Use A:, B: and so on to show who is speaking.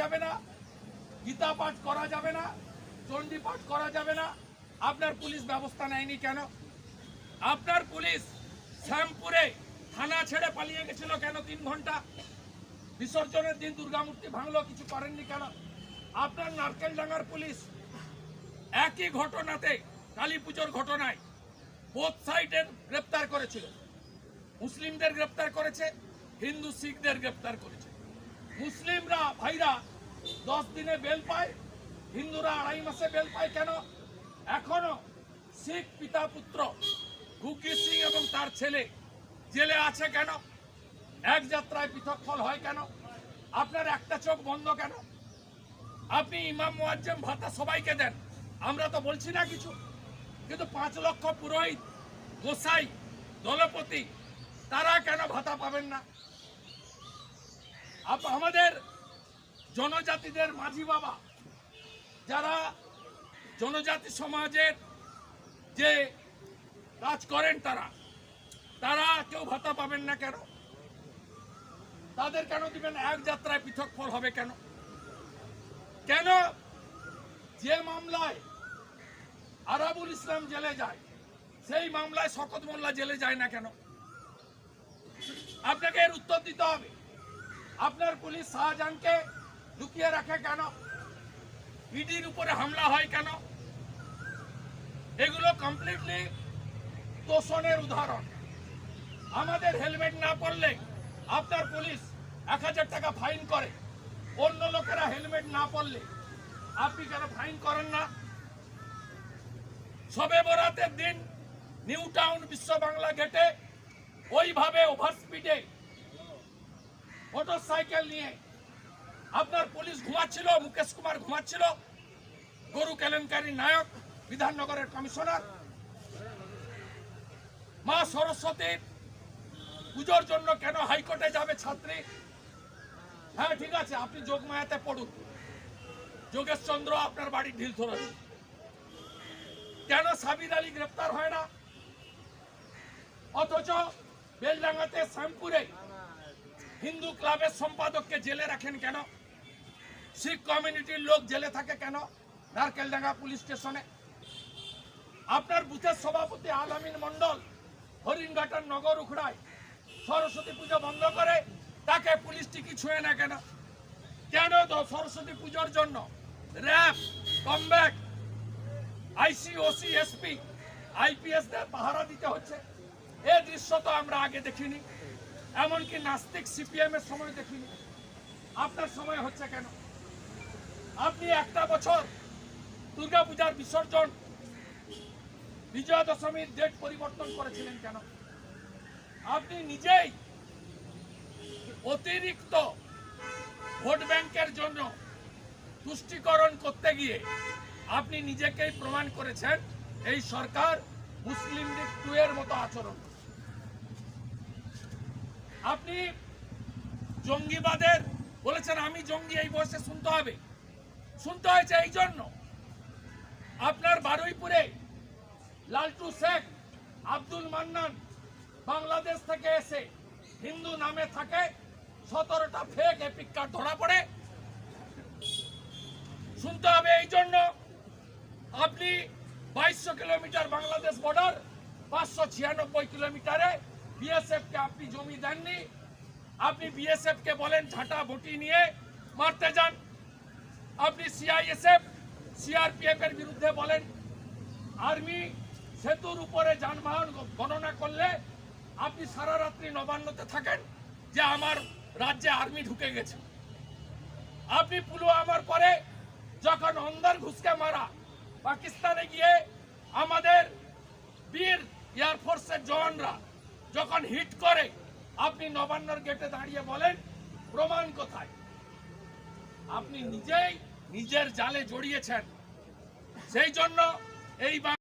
A: যাবে না। গীতা পাঠ করা যাবে না, চণ্ডী পাঠ করা যাবে না। আপনার পুলিশ ব্যবস্থা নেয়নি কেন? আপনার পুলিশ শ্যামপুরে থানা ছেড়ে পালিয়ে গেছিল কেন তিন ঘণ্টা? বিসর্জনের দিন দুর্গামূর্তি ভাঙলো, কিছু করেননি কেন? আপনার নারকেল ডাঙ্গার পুলিশ একই ঘটনাতে কালী পুজোর ঘটনায় বোথ সাইডের গ্রেপ্তার করেছিল। মুসলিমদের গ্রেপ্তার করেছে, হিন্দু শিখদের গ্রেপ্তার করেছে। মুসলিমরা ভাইরা দশ দিনে বেল পায়, হিন্দুরা আড়াই মাসে বেল পায় কেন? এখনও শিখ পিতা পুত্র গুগ্গি সিং এবং তার ছেলে জেলে আছে কেন? এক যাত্রায় পৃথক ফল হয় কেন? আপনার একটা চোখ বন্ধ কেন? আপনি ইমাম, মুয়াজ্জেম, ভাতা সবাইকে দেন, আমরা তো বলছি না কিছু। কিন্তু পাঁচ লক্ষ পুরোহিত, গোসাই, দলপতি, তারা কেন ভাতা পাবেন না? আমাদের জনজাতিদের মাঝি বাবা, যারা জনজাতি সমাজের যে কাজ করেন তারা তারা কেউ ভাতা পাবেন না কেন? তাদের কেন দিবেন এক যাত্রায় পৃথক ফল হবে কেন? কেন যে মামলায় আরাবুল ইসলাম জেলে যায়, সেই মামলায় শকত মোল্লা জেলে যায় না কেন? আপনাকে এর উত্তর দিতে হবে। আপনার পুলিশ শাহজাহানকে লুকিয়ে রাখে কেন? ইডির উপরে হামলা হয় কেন? এগুলো কমপ্লিটলি তোষণের উদাহরণ। আমাদের হেলমেট না পরলে আপনার পুলিশ এক হাজার টাকা ফাইন করে। অন্য লোকেরা হেলমেট না পরলে আপনি কেন ফাইন করেন না? সবে বরাতের দিন নিউ টাউন বিশ্ব বাংলা গেটে ওইভাবে ওভার স্পিডে মোটর সাইকেল নিয়ে আপনার পুলিশ ঘুমাচ্ছিল, মুকেশ কুমার ঘুমাচ্ছিল। গরু কেলেঙ্কারি নায়ক, বিধাননগরের কমিশনার। মা সরস্বতীর পুজোর জন্য কেন হাইকোর্টে যাবে ছাত্রী? হ্যাঁ ঠিক আছে, আপনি যোগমায়াতে পড়ুন। যোগেশ চন্দ্র আপনার বাড়ি ঢিল ধরে কেন সাবির আলী গ্রেপ্তার হয় না? অথচ বেলডাঙ্গাতে শ্যামপুরে হিন্দু ক্লাবের সম্পাদককে জেলে রাখেন কেন? শিখ কমিউনিটির লোক জেলে থাকে কেন? নারকেলডাঙ্গা পুলিশ স্টেশনে। আপনার বুথের সভাপতি আলামিন মন্ডল হরিণঘাটার নগর উখড়ায় সরস্বতী পুজো বন্ধ করে তাকে পুলিশ টিকি ছুঁয়ে না কেন? কেন সরস্বতী পুজোর জন্য RAB, comeback, IC, OC, SP, IPS দের পাহারা দিতে হচ্ছে? এই দৃশ্য তো আমরা আগে দেখিনি। এমনকি নাস্তিক সিপিএম এর সময় দেখিনি। আপনার সময় হচ্ছে কেন? আপনি একটা বছর দুর্গাপূজার বিসর্জন বিজয়া দশমীর ডেট পরিবর্তন করেছিলেন কেন? আপনি নিজেই অতিরিক্ত ভোট ব্যাংকের জন্য তুষ্টিকরণ করতে গিয়ে আপনি নিজেকেই প্রমাণ করেছেন, এই সরকার মুসলিম লীগ টু এর মতো আচরণ। আপনি জঙ্গিবাদের বলেছেন, আমি জঙ্গি, এই বয়সে শুনতে হবে। শুনতে হয়েছে এই জন্য। আপনার বারুইপুরে লালটু শেখ আব্দুল মান্নান বাংলাদেশ থেকে এসে হিন্দু নামে থাকে, সতেরোটা ফেক এপিক কার্ড ধরা পড়ে। শুনতে হবে এই জন্য। আপনি বাইশশো কিলোমিটার বাংলাদেশ বর্ডার পাঁচশো ছিয়ানব্বই কিলোমিটারে বিএসএফ কে আপনি জমি দেননি, আপনি বিএসএফ কে বলেন ঝাঁটা বটি নিয়ে মারতে যান। আপনি সিআইএসএফ সিআরপিএফ এর বিরুদ্ধে বলেন, আর্মি সেতুর উপরে যানবাহন গণনা করলে আপনি সারা রাত্রি নবান্নতে থাকেন যে আমার রাজ্যে আর্মি ঢুকে গেছে। আপনি পুলওয়ামার পরে যখন অন্দার ঘুষকে মারা, পাকিস্তানে গিয়ে আমাদের বীর এয়ারফোর্সের জওয়ানরা যখন হিট করে, আপনি নবান্নর গেটে দাঁড়িয়ে বলেন, প্রমাণ কোথায়? আপনি নিজেই নিজের জালে জড়িয়েছেন। সেই জন্য এই